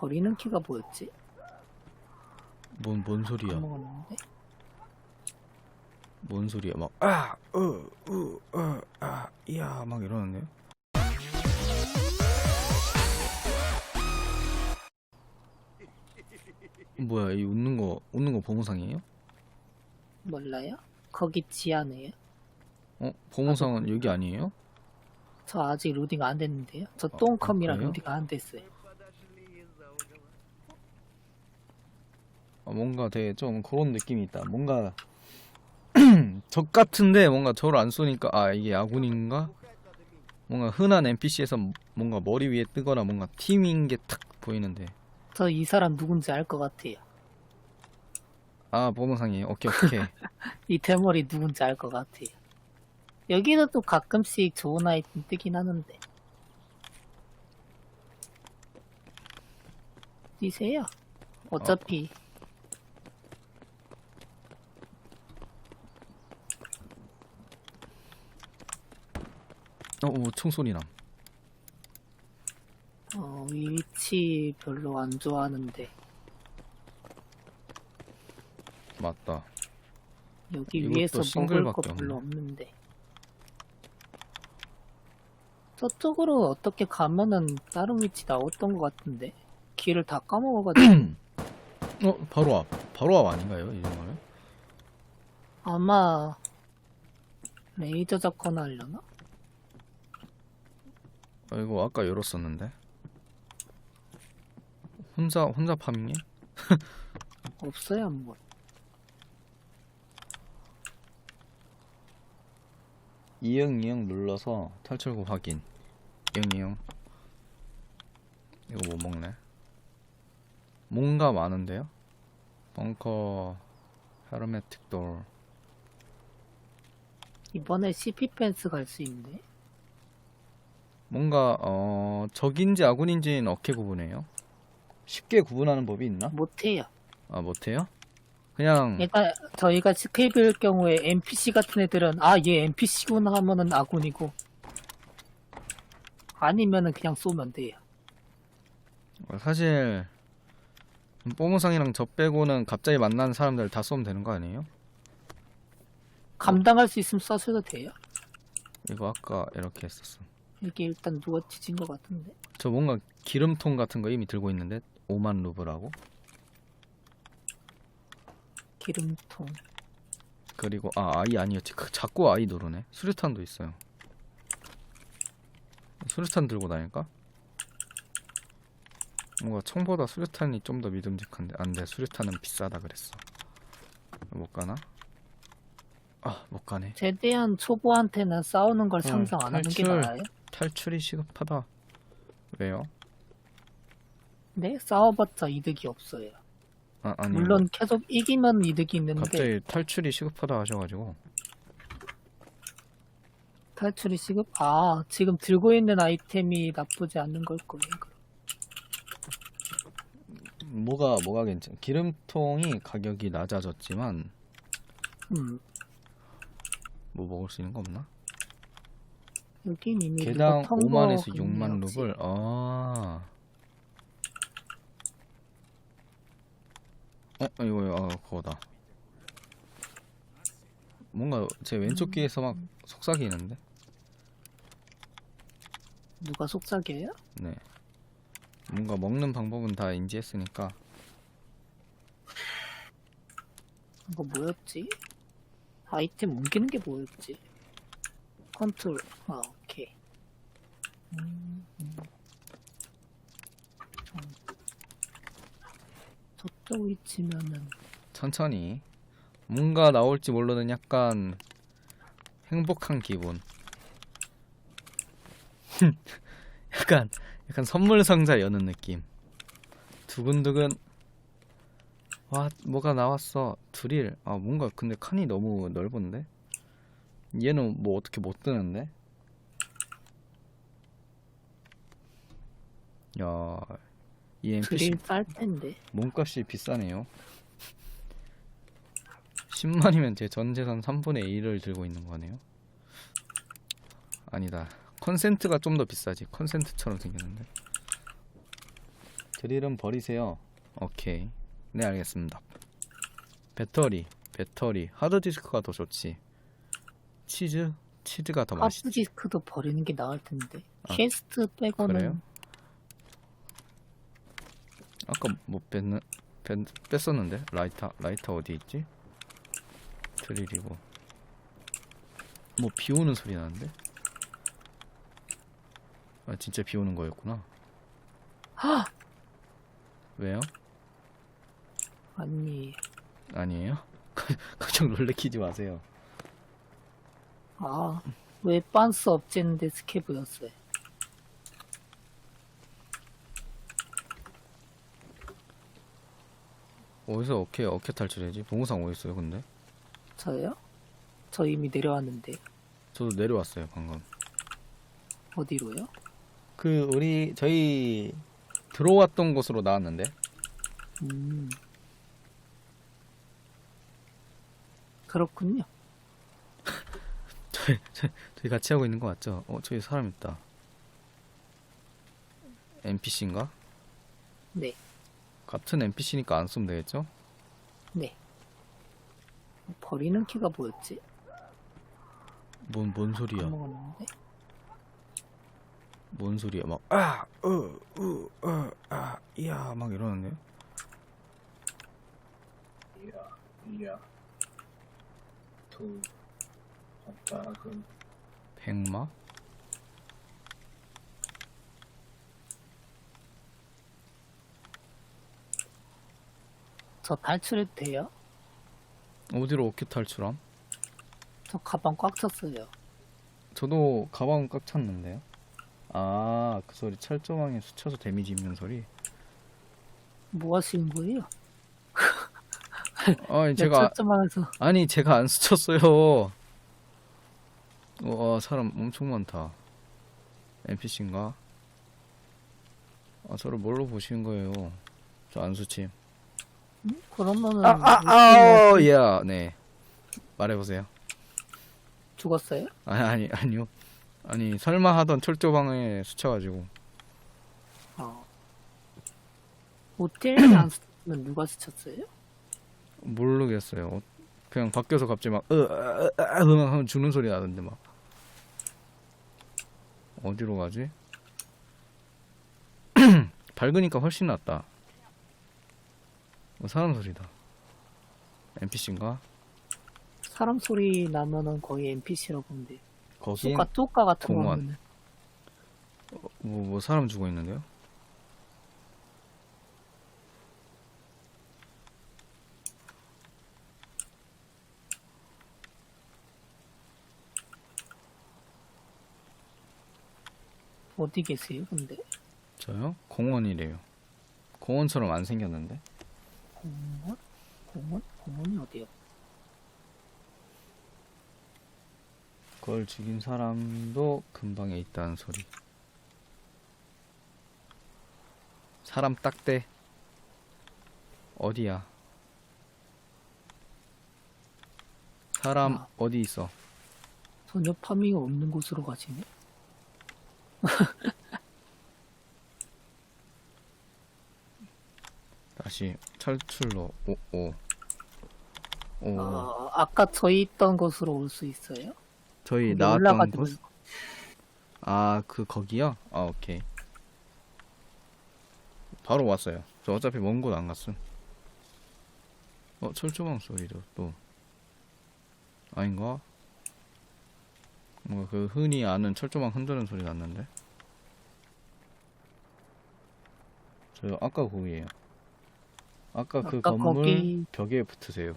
버리는 키가 뭐였지? 뭔, 뭔 소리야? 까먹었는데. 뭔 소리야? 막, 아, 어, 우, 어, 아, 이야, 막 이러는데요? 뭐야, 이 웃는 거, 웃는 거 보모상이에요? 몰라요? 거기 지하네요. 어? 보모상은 여기 아니에요? 저 아직 로딩 안 됐는데요. 저 아, 똥컴이랑 그래요? 로딩 안 됐어요. 뭔가 되게 좀 그런 느낌이 있다. 뭔가 적 같은데 뭔가 저를 안 쏘니까 아 이게 아군인가? 뭔가 흔한 NPC에서 뭔가 머리 위에 뜨거나 뭔가 팀인 게 탁 보이는데 저 이 사람 누군지 알 것 같아요. 아 보모상이에요. 오케이 오케이. 이 대머리 누군지 알 것 같아요. 여기도 또 가끔씩 좋은 아이템 뜨긴 하는데. 뛰세요. 어차피 어, 어 총소리 남. 어, 위치 별로 안 좋아하는데 맞다. 여기 이것도 위에서 먹을 싱글밖에 거 별로 없네. 없는데 저쪽으로 어떻게 가면은 다른 위치 나왔던 것 같은데 길을 다 까먹어가지고 어 바로 앞. 바로 앞 아닌가요? 이 정도면? 아마 레이저 잡거나 하려나? 아, 이거 아까 열었었는데. 혼자 혼자 파밍해? 없어요 뭐 이응 이응 눌러서 탈출구 확인. 이응 이응. 이거 못 먹네. 뭔가 많은데요? 벙커, 헤르메틱 돌. 이번에 CP 펜스 갈 수 있네 뭔가 어 적인지 아군인지는 어떻게 구분해요? 쉽게 구분하는 법이 있나? 못해요 아 못해요? 그냥 그러니까 저희가 스케이블 경우에 NPC 같은 애들은 아 얘 NPC구나 하면은 아군이고 아니면은 그냥 쏘면 돼요 사실 뽀무상이랑 저 빼고는 갑자기 만나는 사람들 다 쏘면 되는 거 아니에요? 감당할 수 있으면 쏴셔도 돼요 이거 아까 이렇게 했었어. 이게 일단 누가 지진 것 같은데? 저 뭔가 기름통 같은 거 이미 들고 있는데? 5만 루블하고? 기름통. 그리고 아 아이 아니었지. 그 자꾸 아이 누르네. 수류탄도 있어요. 수류탄 들고 다닐까? 뭔가 총보다 수류탄이 좀 더 믿음직한데. 안돼. 수류탄은 비싸다 그랬어. 못 가나? 아 못 가네. 최대한 초보한테는 싸우는 걸 어, 상상 안 하는 게 탈출. 나아요 탈출이 시급하다 왜요? 네 싸워봤자 이득이 없어요 아 아니 물론 계속 이기면 이득이 있는데 갑자기 탈출이 시급하다 하셔가지고 탈출이 시급 아 지금 들고 있는 아이템이 나쁘지 않은 걸 거예요. 뭐가 뭐가 괜찮 기름통이 가격이 낮아졌지만 음 뭐 먹을 수 있는 거 없나? 여긴 이미 개당 누가 5만에서 텀버 6만 금리였지. 루블. 아. 어, 이거 아, 그거다. 뭔가 제 왼쪽 귀에서 막 속삭이는데. 누가 속삭여요? 네. 뭔가 먹는 방법은 다 인지했으니까 이거 뭐였지? 아이템 옮기는 게 뭐였지? 컨트롤 아 오케이 음, 음. 음. 저쪽 위치면은 천천히 뭔가 나올지 모르는 약간 행복한 기분. 약간 약간 선물 상자 여는 느낌. 두근두근. 와 뭐가 나왔어. 드릴. 아 뭔가 근데 칸이 너무 넓은데. 얘는 뭐 어떻게 못 뜨는데? 야, 이 NPC 드릴 쌀 텐데 몸값이 비싸네요. 10만이면 제 전 재산 3분의 1을 들고 있는 거네요. 아니다. 컨센트가 좀 더 비싸지. 컨센트처럼 생겼는데. 드릴은 버리세요. 오케이. 네, 알겠습니다. 배터리, 배터리, 하드디스크가 더 좋지. 치즈, 치즈가 더 맛있지. 하드디스크도 버리는 게 나을 텐데. 아, 퀘스트 빼고는 그래요? 아까 뭐 뺐는 뺐, 뺐었는데 라이터 라이터 어디 있지? 드릴이고 뭐 비 오는 소리 나는데? 아 진짜 비 오는 거였구나. 하! 왜요? 아니 아니에요? 걱정 놀래키지 마세요. 아왜 빤스 업체인데 스케브였어요. 어디서 어케 어케 탈출해야지? 동영상 어디 있어요? 근데 저요? 저 이미 내려왔는데 저도 내려왔어요 방금. 어디로요? 그 우리 저희 들어왔던 곳으로 나왔는데 음 그렇군요. 저희, 저희, 저희 같이 하고 있는 거 맞죠? 어, 저기 사람 있다. NPC인가? 네, 같은 NPC니까 안 쓰면 되겠죠? 네. 버리는 키가 뭐였지? 뭔, 뭔 소리야? 까먹었는데. 뭔 소리야? 막, 아, 어, 우, 어, 아, 이야, 막 이러는데? 이야, 두, 작은 백마? 저 탈출해도 돼요? 어디로 어깨 탈출함? 저 가방 꽉 찼어요. 저도 가방 꽉 찼는데요? 아, 그 소리 철조망에 스쳐서 데미지 입는 소리? 뭐 하시는 거예요? 아니, 제가 제가, 첫점만해서 아니, 제가 안 스쳤어요. 와, 사람 엄청 많다. NPC인가? 아, 저를 뭘로 보시는 거예요? 저 안 수침. 그러면은 아, 아, 아, 어, 야, 네. 말해보세요. 죽었어요? 아니, 아니, 아니요. 아니, 설마 하던 철조망에 스쳐가지고. 어. 호텔에 안 쓰면 누가 스쳤어요? 모르겠어요. 어, 그냥 밖에서 갑자기 막, 으, 으, 으, 으, 하면 죽는 소리 나던데, 막. 어디로 가지? 밝으니까 훨씬 낫다. 뭐 사람 소리다. NPC인가? 사람 소리 나면은 거의 NPC라고 보는데 거긴 뚜까 뚜까 같은 거 공원. 하면은 뭐, 뭐 사람 죽어 있는데요? 어디 계세요 근데? 저요? 공원이래요. 공원처럼 안 생겼는데? 공원? 공원? 공원이 어디요? 그걸 죽인 사람도 근방에 있다는 소리. 사람 딱대. 어디야? 사람 아. 어디 있어? 전혀 파밍이 없는 곳으로 가시네? 다시 철출로 오 오. 오. 아, 아까 저희 있던 곳으로 올 수 있어요? 저희 거기 나왔던 올라가지 곳? 말고. 아, 그 거기요? 아, 오케이. 바로 왔어요. 저 어차피 먼 곳 안 갔음. 어, 철조망 소리도 또 아닌가? 뭔가 그 흔히 아는 철조망 흔드는 소리 났는데. 저 아까 거기에요. 아까 그 아까 건물 거기- 벽에 붙으세요.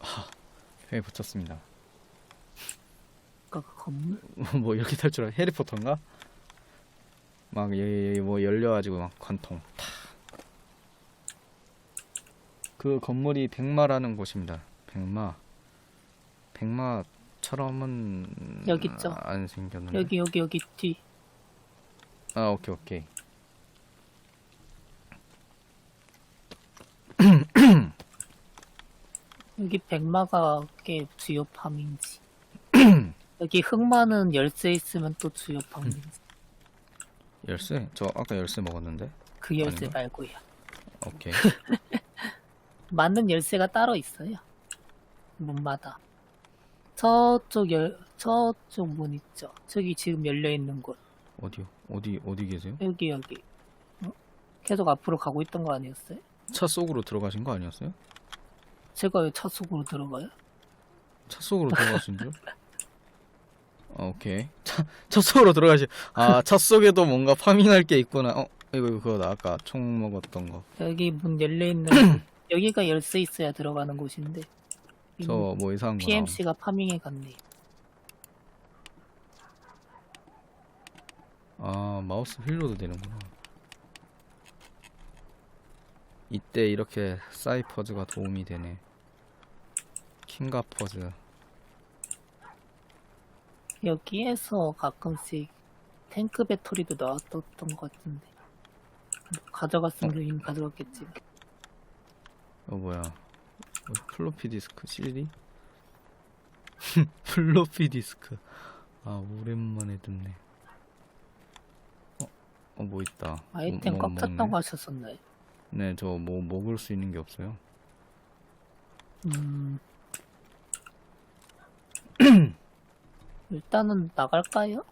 하, 벽에 붙였습니다. 아까 그 건물? 뭐 이렇게 탈출한 해리포터인가? 막 여기 뭐 열려가지고 막 관통 탁. 그 건물이 백마라는 곳입니다. 백마. 백마 처럼은 여기 있죠. 안 생겼는데. 여기 여기 여기 뒤 아 오케이 오케이. 여기 백마가 꽤 주요 파밍지 여기 흙 많은 열쇠 있으면 또 주요 파밍지 열쇠? 저 아까 열쇠 먹었는데. 그 열쇠 아닌가? 말고요. 오케이. 맞는 열쇠가 따로 있어요. 문마다. 저쪽 열, 저쪽 문 있죠. 저기 지금 열려 있는 곳. 어디요? 어디 어디 계세요? 여기 여기. 어? 계속 앞으로 가고 있던 거 아니었어요? 차 속으로 들어가신 거 아니었어요? 제가 왜 차 속으로 들어가요? 차 속으로 들어가신 줄? 어, 오케이. 차, 차 속으로 들어가시. 아, 차 속에도 뭔가 파밍할 게 있구나. 어, 이거 이거 그거다. 아까 총 먹었던 거. 여기 문 열려 있는 곳. 여기가 열쇠 있어야 들어가는 곳인데. 저 뭐 이상한 거. 나옴. PMC가 파밍해 갔네. 아, 마우스 휠로도 되는구나. 이때 이렇게 사이퍼즈가 도움이 되네. 킹가 퍼즈. 여기에서 가끔씩 탱크 배터리도 나왔던 것 같은데. 가져갔으면 이미 가져갔겠지. 어 뭐야? 어, 플로피 디스크 CD? 플로피 디스크. 아 오랜만에 듣네. 어, 어뭐 있다. 아이템 뭐, 꽉뭐 찼다고 먹네. 하셨었나요? 네, 저 뭐 먹을 수 있는 게 없어요. 음. 일단은 나갈까요?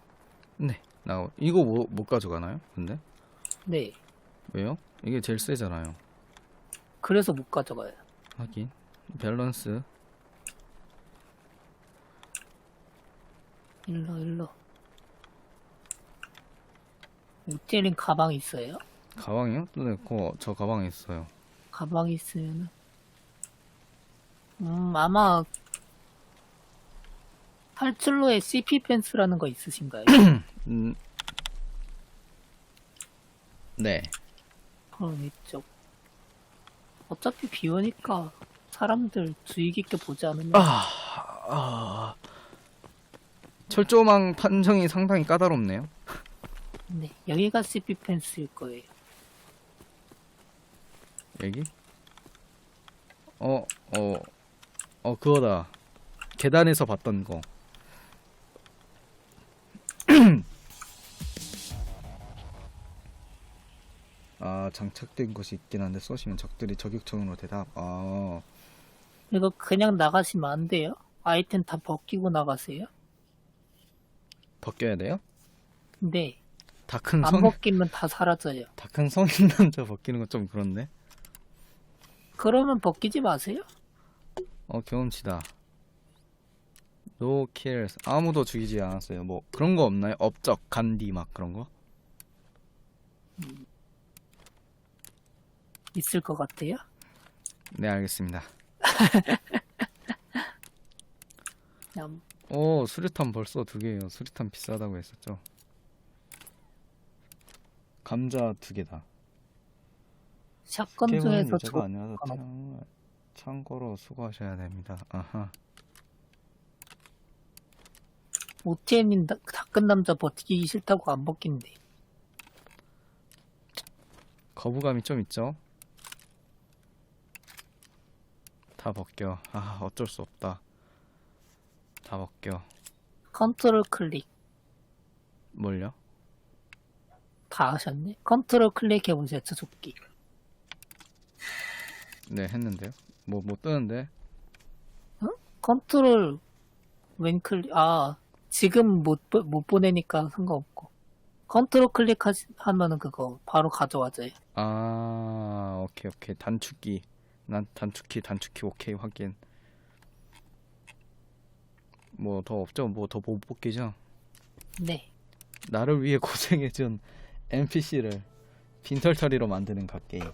네, 나 이거 뭐, 못 가져가나요? 근데 네. 왜요? 이게 제일 세잖아요. 그래서 못 가져가요. 하긴 밸런스. 일로 일로. 우태린 가방 있어요? 가방이요? 네, 그, 저 가방에 있어요. 가방이 있으면은 음 아마 팔출로에 CP 펜스라는 거 있으신가요? 음, 네. 그럼 이쪽 어차피 비 오니까 사람들 주의 깊게 보지 않으면 아, 아. 철조망 판정이 상당히 까다롭네요. 네 여기가 CP 펜스일 거예요 여기? 어, 어, 어, 그거다. 계단에서 봤던 거. 장착된 것이 있긴 한데 쏘시면 적들이 저격총으로 대답. 아, 이거 그냥 나가시면 안 돼요? 아이템 다 벗기고 나가세요? 벗겨야 돼요? 네다큰 안 성, 벗기면 다 사라져요 다큰 성인 남자 벗기는 건 좀 그렇네. 그러면 벗기지 마세요 어, 경험치다. 노 킬스. 아무도 죽이지 않았어요. 뭐 그런 거 없나요? 업적, 간디 막 그런 거? 있을 것 같아요 네, 알겠습니다. 그냥 오, 수류탄 벌써 두 개예요. 수류탄 비싸다고 했었죠. 감자 두 개다. 샷건 게임은 중에서 여자가 저 아니라서. 참- 참고로 수고하셔야 됩니다. 아하. 오티엔님 다끈 남자 버티기 싫다고 안 벗긴대 거부감이 좀 있죠? 다 벗겨. 아, 어쩔 수 없다. 다 벗겨. 컨트롤 클릭 뭘요? 다 하셨네? 컨트롤 클릭해보세요 저조끼 네, 했는데요. 뭐, 뭐 뜨는데? 컨트롤 왼 클릭 아 지금 못, 보- 못 보내니까 상관없고 컨트롤 클릭하면은 그거 바로 가져와져요 아, 오케이, 오케이. 단축키. 난 단축키, 단축키, 오케이, 확인. 뭐 더 없죠? 뭐 더못 벗기죠? 네 나를 위해 고생해준 NPC를 빈털터리로 만드는 갓게임.